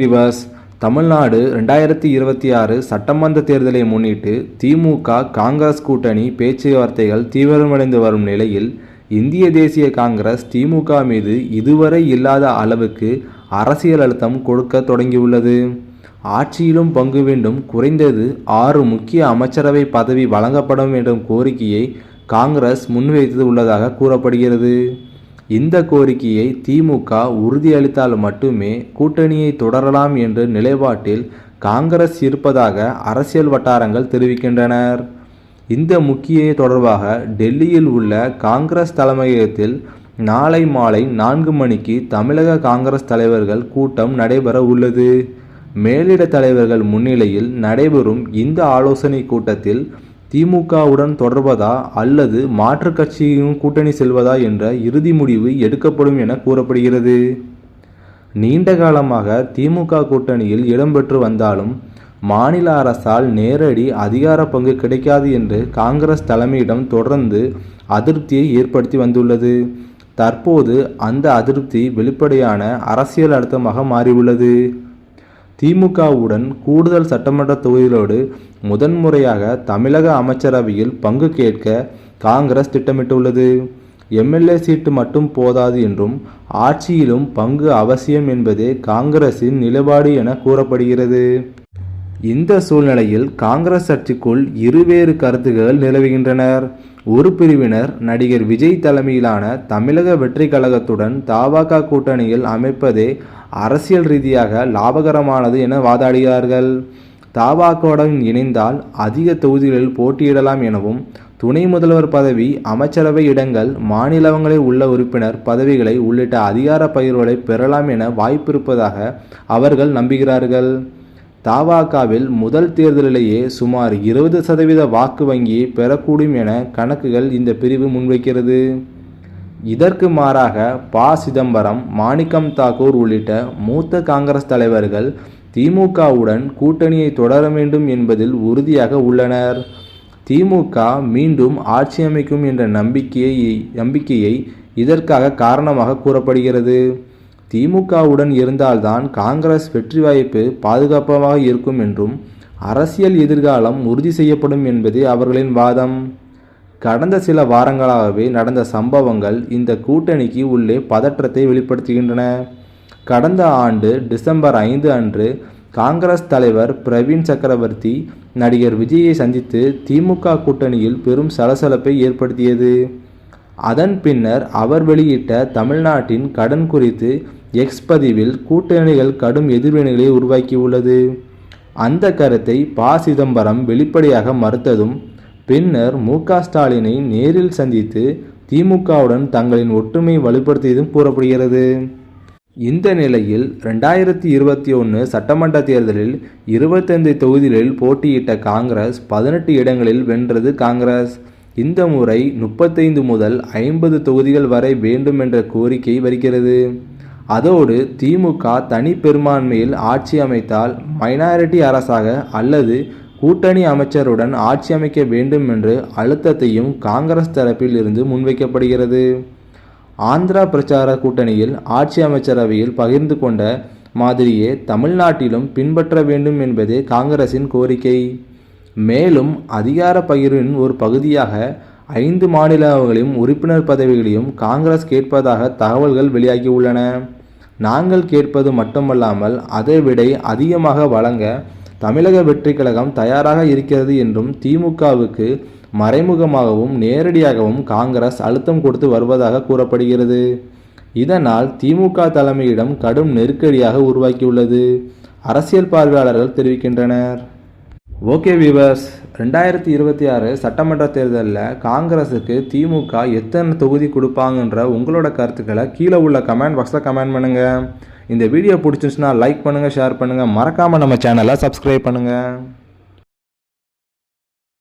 Reverse Tamil Nadu ரெண்டாயிரத்தி இருபத்தி ஆறு சட்டமன்ற தேர்தலை முன்னிட்டு திமுக காங்கிரஸ் கூட்டணி பேச்சுவார்த்தைகள் தீவிரமடைந்து வரும் நிலையில் இந்திய தேசிய காங்கிரஸ் திமுக மீது இதுவரை இல்லாத அளவுக்கு அரசியல் அழுத்தம் கொடுக்க தொடங்கியுள்ளது. ஆட்சியிலும் பங்கு வேண்டும் குறைந்தது ஆறு முக்கிய அமைச்சரவை பதவி வழங்கப்படும் என்ற கோரிக்கையை காங்கிரஸ் முன்வைத்து உள்ளதாக கூறப்படுகிறது. இந்த கோரிக்கையை திமுக உறுதியளித்தால் மட்டுமே கூட்டணியை தொடரலாம் என்ற நிலைப்பாட்டில் காங்கிரஸ் இருப்பதாக அரசியல் வட்டாரங்கள் தெரிவிக்கின்றனர். இந்த முக்கிய தொடர்பாக டெல்லியில் உள்ள காங்கிரஸ் தலைமையகத்தில் நாளை மாலை நான்கு மணிக்கு தமிழக காங்கிரஸ் தலைவர்கள் கூட்டம் நடைபெற உள்ளது. மேலிட தலைவர்கள் முன்னிலையில் நடைபெறும் இந்த ஆலோசனை கூட்டத்தில் திமுகவுடன் தொடர்வதா அல்லது மாற்றுக் கட்சியும் கூட்டணி செல்வதா என்ற இறுதி முடிவு எடுக்கப்படும் என கூறப்படுகிறது. நீண்ட காலமாக திமுக கூட்டணியில் இடம்பெற்று வந்தாலும் மாநில அரசால் நேரடி அதிகார பங்கு கிடைக்காது என்று காங்கிரஸ் தலைமையிடம் தொடர்ந்து அதிருப்தியை ஏற்படுத்தி வந்துள்ளது. தற்போது அந்த அதிருப்தி வெளிப்படையான அரசியல் அழுத்தமாக மாறியுள்ளது. திமுகவுடன் கூடுதல் சட்டமன்ற தொகுதிகளோடு முதன்முறையாக தமிழக அமைச்சரவையில் பங்கு கேட்க காங்கிரஸ் திட்டமிட்டுள்ளது. எம்எல்ஏ சீட்டு மட்டும் போதாது என்றும் ஆட்சியிலும் பங்கு அவசியம் என்பதே காங்கிரசின் நிலைப்பாடு என கூறப்படுகிறது. இந்த சூழ்நிலையில் காங்கிரஸ் கட்சிக்குள் இருவேறு கருத்துகள் நிலவுகின்றனர். ஒரு பிரிவினர் நடிகர் விஜய் தலைமையிலான தமிழக வெற்றி கழகத்துடன் தவாக கூட்டணியில் அமைப்பதே அரசியல் ரீதியாக லாபகரமானது என வாதாடுகிறார்கள். தாபாக்கோடன் இணைந்தால் அதிக தொகுதிகளில் போட்டியிடலாம் எனவும் துணை முதல்வர் பதவி அமைச்சரவை இடங்கள் மாநிலங்களில் உள்ள உறுப்பினர் பதவிகளை உள்ளிட்ட அதிகார பகிர்வுகளை பெறலாம் என வாய்ப்பிருப்பதாக அவர்கள் நம்புகிறார்கள். தாவாக்காவில் முதல் தேர்தலிலேயே சுமார் இருபது சதவீத வாக்கு வங்கியை பெறக்கூடும் என கணக்குகள் இந்த பிரிவு முன்வைக்கிறது. இதற்கு மாறாக ப. சிதம்பரம் மாணிக்கம் தாக்கூர் உள்ளிட்ட மூத்த காங்கிரஸ் தலைவர்கள் திமுகவுடன் கூட்டணியை தொடர வேண்டும் என்பதில் உறுதியாக உள்ளனர். திமுக மீண்டும் ஆட்சி அமைக்கும் என்ற நம்பிக்கையை நம்பிக்கையை இதற்காக காரணமாக கூறப்படுகிறது. திமுகவுடன் இருந்தால்தான் காங்கிரஸ் வெற்றி வாய்ப்பு பாதுகாப்பாக இருக்கும் என்றும் அரசியல் எதிர்காலம் உறுதி செய்யப்படும் என்பதே அவர்களின் வாதம். கடந்த சில வாரங்களாகவே நடந்த சம்பவங்கள் இந்த கூட்டணிக்கு உள்ளே பதற்றத்தை வெளிப்படுத்துகின்றன. கடந்த ஆண்டு டிசம்பர் ஐந்து அன்று காங்கிரஸ் தலைவர் பிரவீன் சக்கரவர்த்தி நடிகர் விஜயை சந்தித்து திமுக கூட்டணியில் பெரும் சலசலப்பை ஏற்படுத்தியது. அதன் பின்னர் அவர் வெளியிட்ட தமிழ்நாட்டின் கடன் குறித்து எக்ஸ் பதிவில் கூட்டணிகள் கடும் எதிர்வினைகளை உருவாக்கியுள்ளது. அந்த கருத்தை ப சிதம்பரம் வெளிப்படையாக மறுத்ததும் பின்னர் மு க ஸ்டாலினை நேரில் சந்தித்து திமுகவுடன் தங்களின் ஒற்றுமை வலுப்படுத்தியதும் கூறப்படுகிறது. இந்த நிலையில் ரெண்டாயிரத்தி இருபத்தி ஒன்று சட்டமன்ற தேர்தலில் இருபத்தைந்து தொகுதிகளில் போட்டியிட்ட காங்கிரஸ் பதினெட்டு இடங்களில் வென்றது காங்கிரஸ். இந்த முறை முப்பத்தைந்து முதல் ஐம்பது தொகுதிகள் வரை வேண்டும் என்ற கோரிக்கை வருகிறது. அதோடு திமுக தனி பெரும்பான்மையில் ஆட்சி அமைத்தால் மைனாரிட்டி அரசாக அல்லது கூட்டணி அமைச்சருடன் ஆட்சி அமைக்க வேண்டும் என்று அழுத்தத்தையும் காங்கிரஸ் தரப்பில் இருந்து முன்வைக்கப்படுகிறது. ஆந்திரா பிரச்சார கூட்டணியில் ஆட்சி அமைச்சரவையில் பகிர்ந்து கொண்ட மாதிரியே தமிழ்நாட்டிலும் பின்பற்ற வேண்டும் என்பதே காங்கிரசின் கோரிக்கை. மேலும் அதிகார பகிர்வின் ஒரு பகுதியாக ஐந்து மாநிலங்களையும் உறுப்பினர் பதவிகளையும் காங்கிரஸ் கேட்பதாக தகவல்கள் வெளியாகியுள்ளன நாங்கள் கேட்பது மட்டுமல்லாமல் அதைவிட அதிகமாக வழங்க தமிழக வெற்றி கழகம் தயாராக இருக்கிறது என்றும் திமுகவுக்கு மறைமுகமாகவும் நேரடியாகவும் காங்கிரஸ் அழுத்தம் கொடுத்து வருவதாக கூறப்படுகிறது. இதனால் திமுக தலைமையிடம் கடும் நெருக்கடியாக உருவாக்கியுள்ளது அரசியல் பார்வையாளர்கள் தெரிவிக்கின்றனர். ஓகே வீவர்ஸ் ரெண்டாயிரத்தி இருபத்தி ஆறு சட்டமன்ற தேர்தலில் காங்கிரஸுக்கு திமுக எத்தனை தொகுதி கொடுப்பாங்கன்ற உங்களோட கருத்துக்களை கீழே உள்ள கமெண்ட் பாக்ஸில் கமெண்ட் பண்ணுங்கள் இந்த வீடியோ பிடிச்சிருந்துச்சுன்னா லைக் பண்ணுங்கள் ஷேர் பண்ணுங்கள் மறக்காமல் நம்ம சேனலை சப்ஸ்கிரைப் பண்ணுங்கள்